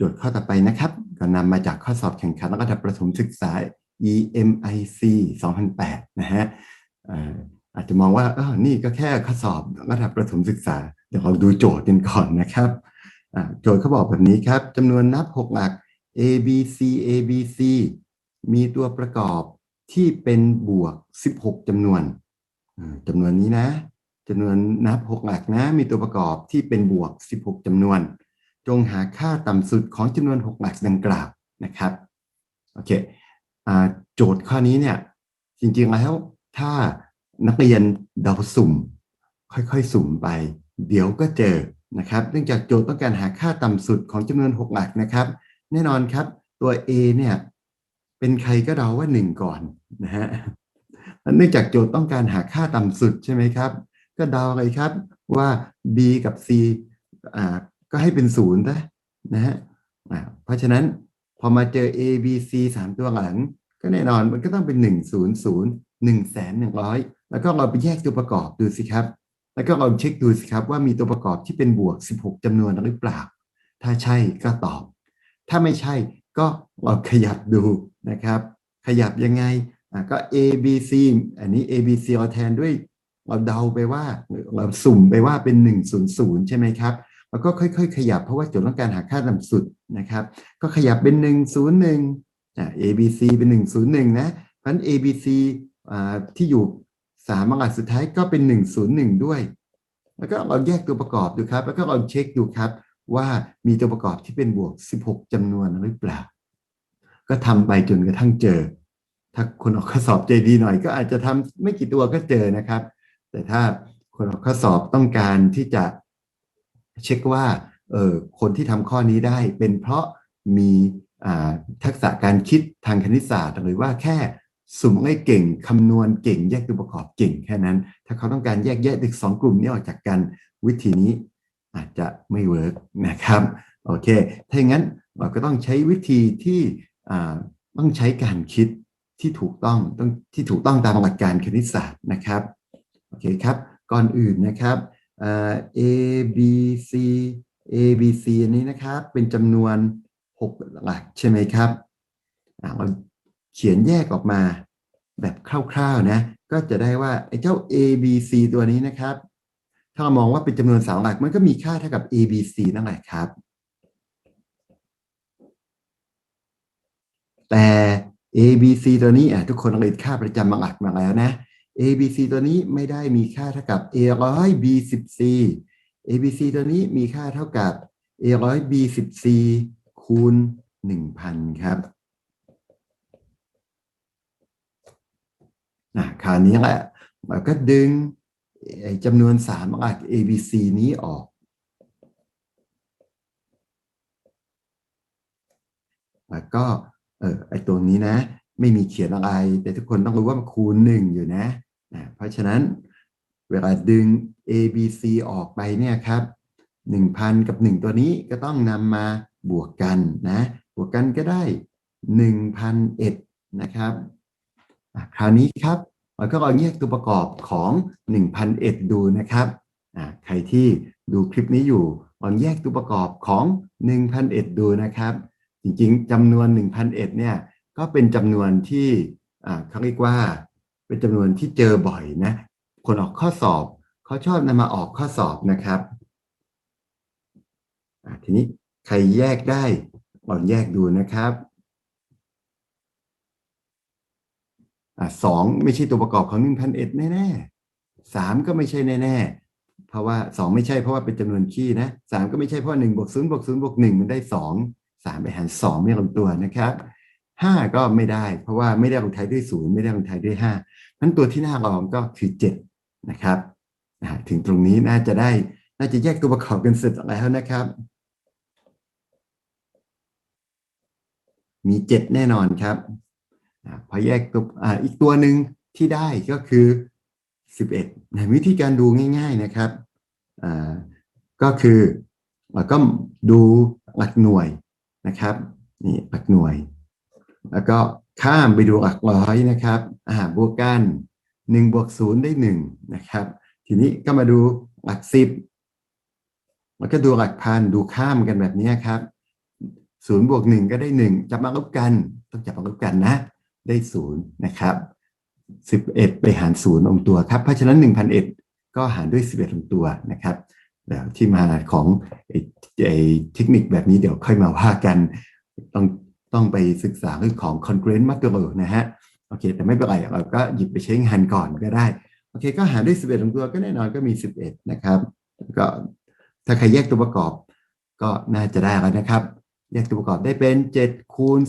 โจทย์ข้อต่อไปนะครับก็นำมาจากข้อสอบแข่งขันระดับประถมศึกษา EMIC 2008 นะฮะเอ่ออาจจะมองว่าเออนี่ก็แค่ข้อสอบระดับประถมศึกษา เดี๋ยวเราดูโจทย์กันก่อนนะครับโจทย์เขาบอกแบบนี้ครับจำนวนนับ 6 หลัก A B C A B C มีตัวประกอบที่เป็นบวก 16 จำนวนจำนวนนี้นะจำนวนนับ 6 หลักนะ มีตัวประกอบที่เป็นบวก 16จำนวน จงหาค่าต่ำสุดของจำนวน6หลักดังกล่าวนะครับโอเคอโจทย์ข้อนี้เนี่ยจริงๆแล้วถ้านักเรียนเดาสุ่ม ค่อยๆสุ่มไป เดี๋ยวก็เจอนะครับเนื่องจากโจทย์ต้องการหาค่าต่ำสุดของจำนวน 6 หลักนะครับ แน่นอนครับตัว A เนี่ยเป็นใครก็เดาว่า 1 ก่อนนะฮะเนื่องจากโจทย์ต้องการหาค่าต่ำสุดใช่ไหมครับ ก็เดาเลยครับว่า B กับ C อ่า ก็ให้เป็นศูนย์นะนะฮะเพราะฉะนั้นพอมาเจอ A B C 3ตัวหลัง ก็แน่นอนมันก็ต้องเป็น1 0 0 1แสน100แล้วก็เราไปแยกตัวประกอบดูสิครับ แล้วก็เราเช็คดูสิครับว่ามีตัวประกอบที่เป็นบวก 16จำนวนหรือเปล่า ถ้าใช่ก็ตอบ ถ้าไม่ใช่ก็เราขยับดูนะครับ ขยับยังไงก็ A B C อันนี้ A B C เราแทนด้วยเราเดาไปว่าเราสุ่มไปว่าเป็น 100 ใช่ไหมครับ แล้วก็ค่อยๆ ขยับเพราะว่าโจทย์ต้องการหาค่าต่ำสุดนะครับ ก็ขยับเป็น 101อะ A B C เป็น 101 นะเพราะฉะนั้น A B C อ่าที่อยู่สามหลักสุดท้ายก็เป็น 101 ด้วย แล้วก็เราแยกตัวประกอบดูครับ แล้วก็เราเช็คดูครับ ว่ามีตัวประกอบที่เป็นบวก 16จำนวนหรือเปล่า ก็ทำไปจนกระทั่งเจอ ถ้าคนออกข้อสอบใจดีหน่อย ก็อาจจะทำไม่กี่ตัวก็เจอนะครับ แต่ถ้าคนออกข้อสอบต้องการที่จะ เช็คว่าเออคนที่ทำข้อนี้ได้เป็นเพราะมีทักษะการคิดทางคณิตศาสตร์ หรือว่าแค่สุ่มให้เก่งคำนวณเก่งแยกตัวประกอบเก่งแค่นั้น ถ้าเขาต้องการแยกแยะเด็กสองกลุ่มนี้ออกจากกันวิธีนี้อาจจะไม่เวิร์กนะครับโอเคถ้าอย่างนั้นเราก็ต้องใช้วิธีที่ต้องใช้การคิดที่ถูกต้องต้องที่ถูกต้องตามหลักการคณิตศาสตร์นะครับโอเคครับก่อนอื่นนะครับ A B C A B C อันนี้นะครับ เป็นจำนวน 6 หลักใช่ไหมครับเราเขียนแยกออกมาแบบคร่าวๆนะ ก็จะได้ว่าไอ้เจ้า A B C ตัวนี้นะครับ ถ้าเรามองว่าเป็นจำนวนสามหลักมันก็มีค่าเท่ากับ A B C นั่นแหละครับ แต่ A B C ตัวนี้อะทุกคนเรียนค่าประจำหลักมาแล้วนะ A B C ตัวนี้ไม่ได้มีค่าเท่ากับ A ร้อย B สิบ C A B C ตัวนี้มีค่าเท่ากับ A ร้อย B สิบ C คูณหนึ่งพันครับอะคราวนี้แหละเราก็ดึงจำนวนสามหลัก A B C นี้ออกแล้วก็เออไอตัวนี้นะ ไม่มีเขียนอะไร แต่ทุกคนต้องรู้ว่ามันคูณหนึ่งอยู่นะนะเพราะฉะนั้นเวลาดึง A B C ออกไปเนี่ยครับหนึ่งพันกับหนึ่งตัวนี้ก็ต้องนำมาบวกกันนะ บวกกันก็ได้หนึ่งพันเอ็ดนะครับคราวนี้ครับเราก็ลองแยกตัวประกอบของหนึ่งพันเอ็ดดูนะครับใครที่ดูคลิปนี้อยู่ลองแยกตัวประกอบของหนึ่งพันเอ็ดดูนะครับ จริงๆจำนวน1,001เนี่ย ก็เป็นจำนวนที่เขาเรียกว่า เป็นจำนวนที่เจอบ่อยนะ คนออกข้อสอบเขาชอบนำมาออกข้อสอบนะครับทีนี้ใครแยกได้ลองแยกดูนะครับอสองไม่ใช่ตัวประกอบของ1,001แน่ๆสามก็ไม่ใช่แน่ๆเพราะว่าสองไม่ใช่เพราะว่าเป็นจำนวนขี้นะสามก็ไม่ใช่เพราะหนึ่งบวกศูนย์บวกศูนย์บวกหนึ่งมันได้สองสามไปหารสองไม่ลงตัวนะครับ ห้าก็ไม่ได้ เพราะว่าไม่ได้ลงท้ายด้วยศูนย์ไม่ได้ลงท้ายด้วยห้านั้นตัวที่น่าลองก็คือเจ็ดนะครับถึงตรงนี้น่าจะได้น่าจะแยกตัวประกอบกันเสร็จแล้วนะครับ มีเจ็ดแน่นอนครับพอแยกตัวออีกตัวหนึ่งที่ได้ก็คือสิบเอ็ดวิธีการดูง่าย ๆนะครับก็คือเราก็ดูหลักหน่วยนะครับนี่หลักหน่วย แล้วก็ข้ามไปดูหลักร้อยนะครับอ่าบวกกันหนึ่งบวกศูนย์ได้หนึ่งนะครับ ทีนี้ก็มาดูหลักสิบแล้วก็ดูหลักพันดูข้ามกันแบบนี้ครับศูนย์บวกหนึ่งก็ได้หนึ่งจับมาลบกัน ต้องจับมาลบกันนะ ได้ศูนย์นะครับสิบเอ็ดไปหารศูนย์ลงตัวครับ เพราะฉะนั้นหนึ่งพันเอ็ดก็หารด้วยสิบเอ็ดลงตัวนะครับแล้วที่มาของไอไอเทคนิคแบบนี้เดี๋ยวค่อยมาว่ากันต้อง ต้องไปศึกษาเรื่องของ congruent model นะฮะโอเค แต่ไม่เป็นไรเราก็หยิบไปใช้งานก่อนก็ได้ โอเค ก็หารด้วย 11ลงตัวก็แน่นอนก็มี 11 นะครับ ก็ถ้าใครแยกตัวประกอบก็น่าจะได้แล้วนะครับ แยกตัวประกอบได้เป็น 7 คูณ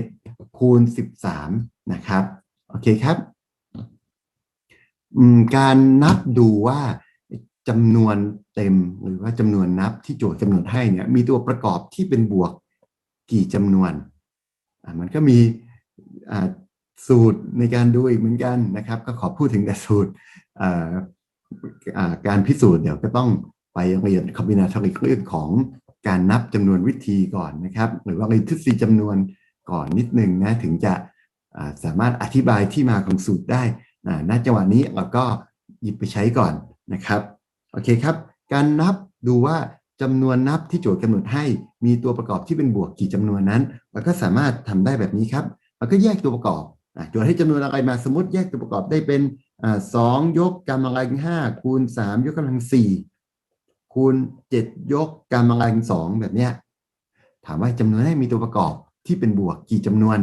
11 คูณ 13 นะครับ โอเคครับการนับดูว่าจำนวนเต็มหรือว่าจำนวนนับที่โจทย์กำหนดให้เนี่ยมีตัวประกอบที่เป็นบวกกี่จำนวน มันก็มีสูตรในการดูอีกเหมือนกันนะครับ ก็ขอพูดถึงแต่สูตรการพิสูจน์เดี๋ยวก็ต้องไปเรียนคอมบินาทอริกเรื่องของการนับจำนวนวิธีก่อนนะครับ หรือว่าเรียนทฤษฎีจำนวนก่อนนิดนึงนะถึงจะสามารถอธิบายที่มาของสูตรได้ณจังหวะนี้เราก็หยิบไปใช้ก่อนนะครับโอเคครับ การนับดูว่าจำนวนนับที่โจทย์กำหนดให้มีตัวประกอบที่เป็นบวกกี่จำนวนนั้น เราก็สามารถทำได้แบบนี้ครับเราก็แยกตัวประกอบอะโจทย์ให้จำนวนอะไรมาสมมติแยกตัวประกอบได้เป็นอ่าสองยกกำลังห้าคูณสามยกกำลังสี่คูณเจ็ดยกกำลังสองแบบเนี้ยถามว่าจำนวนให้มีตัวประกอบที่เป็นบวกกี่จำนวน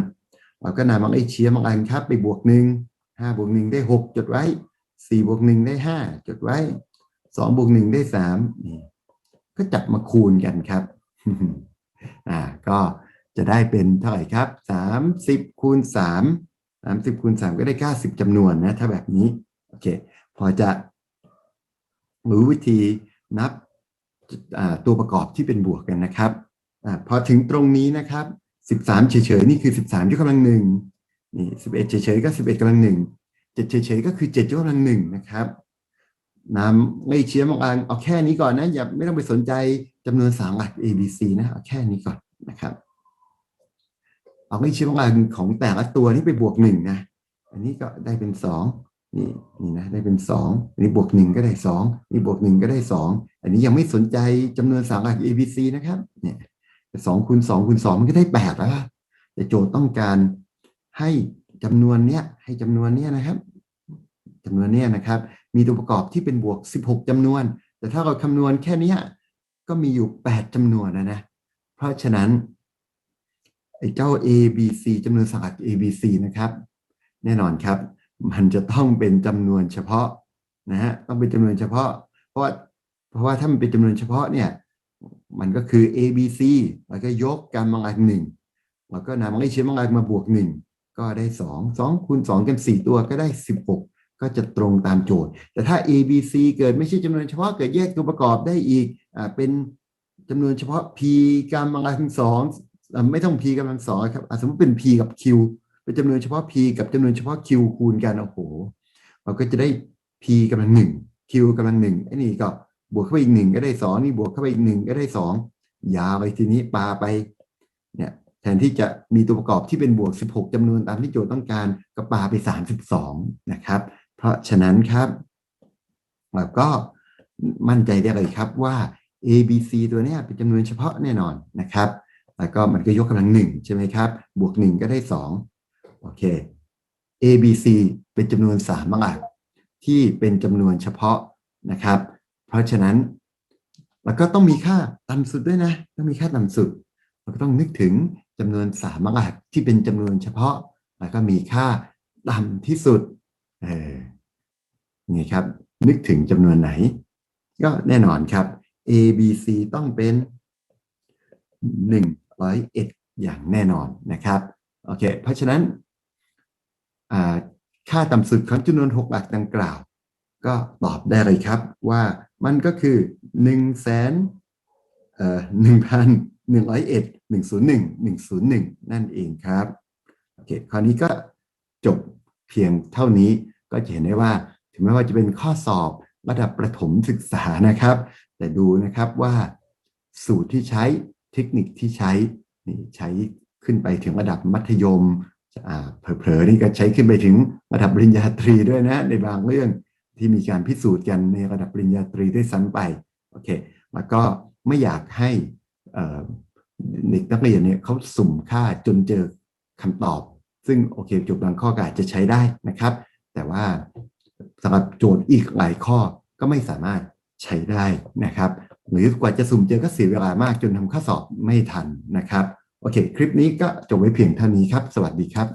เราก็นำมาไอเชียร์มาอันครับไปบวกหนึ่งห้าบวกหนึ่งได้หกจดไว้สี่บวกหนึ่งได้ห้าจดไว้สองบวกหนึ่งได้สามนี่ก็จับมาคูณกันครับ อ่า ก็ จะได้เป็นเท่าไหร่ครับสามสิบคูณสามสามสิบคูณสามก็ได้เก้าสิบจำนวนนะถ้าแบบนี้โอเคพอจะรู้วิธีนับตัวประกอบที่เป็นบวกกันนะครับอพอถึงตรงนี้นะครับสิบสามเฉยๆนี่คือสิบสามยกกำลังหนึ่งนี่สิบเอ็ดเฉยๆก็สิบเอ็ดกำลังหนึ่งเจ็ดเฉยๆก็คือเจ็ดยกกำลังหนึ่งนะครับน้ำไม่เชียร์มากเอาแค่นี้ก่อนนะอย่าไม่ต้องไปสนใจจำนวนสามหลัก A B C นะเอาแค่นี้ก่อนนะครับ เอาไม่เชียร์มาของแต่ละตัวนี่ไปบวกหนึ่งนะ อันนี้ก็ได้เป็นสองนี่นี่นะได้เป็นสองอันนี้บวกหนึ่งก็ได้สองนี่บวกหนึ่งก็ได้สองอันนี้ยังไม่สนใจจำนวนสามหลัก A B C นะครับ เนี่ยสองคูณสองคูณสองมันก็ได้แปดแล้วแต่โจทย์ต้องการให้จำนวนเนี้ยให้จำนวนเนี้ยนะครับจำนวนเนี้ยนะครับ มีตัวประกอบที่เป็นบวก16จำนวน แต่ถ้าเราคำนวณแค่เนี้ยก็มีอยู่8จำนวนนะนะ เพราะฉะนั้น ไอ้เจ้า A B C จำนวนสลัก A B C นะครับ แน่นอนครับ มันจะต้องเป็นจำนวนเฉพาะนะฮะต้องเป็นจำนวนเฉพาะ เพราะว่าเพราะว่าถ้ามันเป็นจำนวนเฉพาะเนี่ยมันก็คือ A B C แล้วก็ยกการมังอันหนึ่งแล้วก็นำมังเชื้อมังอันมาบวกหนึ่งก็ได้สองสองคูณสองกันสี่ตัวก็ได้สิบหกก็จะตรงตามโจทย์ แต่ถ้า A B C เกิดไม่ใช่จำนวนเฉพาะเกิดแยกตัวประกอบได้อีกอ่าเป็นจำนวนเฉพาะ P กำลังสองอ่า ไม่ต้อง P กำลังสองครับสมมติเป็น P กับ Q เป็นจำนวนเฉพาะ P กับจำนวนเฉพาะ Q คูณกันโอ้โหเราก็จะได้ P กำลังหนึ่ง Q กำลังหนึ่งไอ้นี่ก็บวกเข้าไปอีกหนึ่งก็ได้สองนี่บวกเข้าไปอีกหนึ่งก็ได้สองยาไปทีนี้ปาไปเนี่ยแทนที่จะมีตัวประกอบที่เป็นบวก 16จำนวนตามที่โจทย์ต้องการก็ปาไป 32 นะครับ เพราะฉะนั้นครับเราก็มั่นใจได้เลยครับว่า A B C ตัวนี้เป็นจำนวนเฉพาะแน่นอนนะครับ แล้วก็มันก็ยกกำลังหนึ่งใช่ไหมครับ บวกหนึ่งก็ได้สองโอเค A B C เป็นจำนวนสามมากที่เป็นจำนวนเฉพาะนะครับ เพราะฉะนั้นแล้วก็ต้องมีค่าต่ำสุดด้วยนะ ต้องมีค่าต่ำสุด เราก็ต้องนึกถึงจำนวนสามมากที่เป็นจำนวนเฉพาะ แล้วก็มีค่าต่ำที่สุดเออนี่ครับ นึกถึงจำนวนไหน ก็แน่นอนครับ A B C ต้องเป็นหนึ่ง ร้อยเอ็ดอย่างแน่นอนนะครับโอเคเพราะฉะนั้นค่าต่ำสุดของจำนวนหกหลักดังกล่าว ก็ตอบได้เลยครับว่ามันก็คือหนึ่งแสนหนึ่งพันหนึ่งร้อยเอ็ดหนึ่งศูนย์หนึ่งหนึ่งศูนย์หนึ่งนั่นเองครับโอเคคราวนี้ก็จบเพียงเท่านี้ก็จะเห็นได้ว่า ถึงแม้ว่าจะเป็นข้อสอบระดับประถมศึกษานะครับ แต่ดูนะครับว่าสูตรที่ใช้ เทคนิคที่ใช้นี่ใช้ขึ้นไปถึงระดับมัธยมเผลอๆนี่ก็ใช้ขึ้นไปถึงระดับปริญญาตรีด้วยนะ ในบางเรื่องที่มีการพิสูจน์กันในระดับปริญญาตรีด้วยซ้ำไปโอเคแล้วก็ไม่อยากให้เด็กนักเรียนเนี่ยเขาสุ่มค่าจนเจอคำตอบ ซึ่งโอเคโจทย์บางข้อก็อาจจะใช้ได้นะครับ แต่ว่าสำหรับโจทย์อีกหลายข้อก็ไม่สามารถใช้ได้นะครับ หรือกว่าจะสุ่มเจอก็เสียเวลามากจนทำข้อสอบไม่ทันนะครับ โอเค คลิปนี้ก็จบไว้เพียงเท่านี้ครับ สวัสดีครับ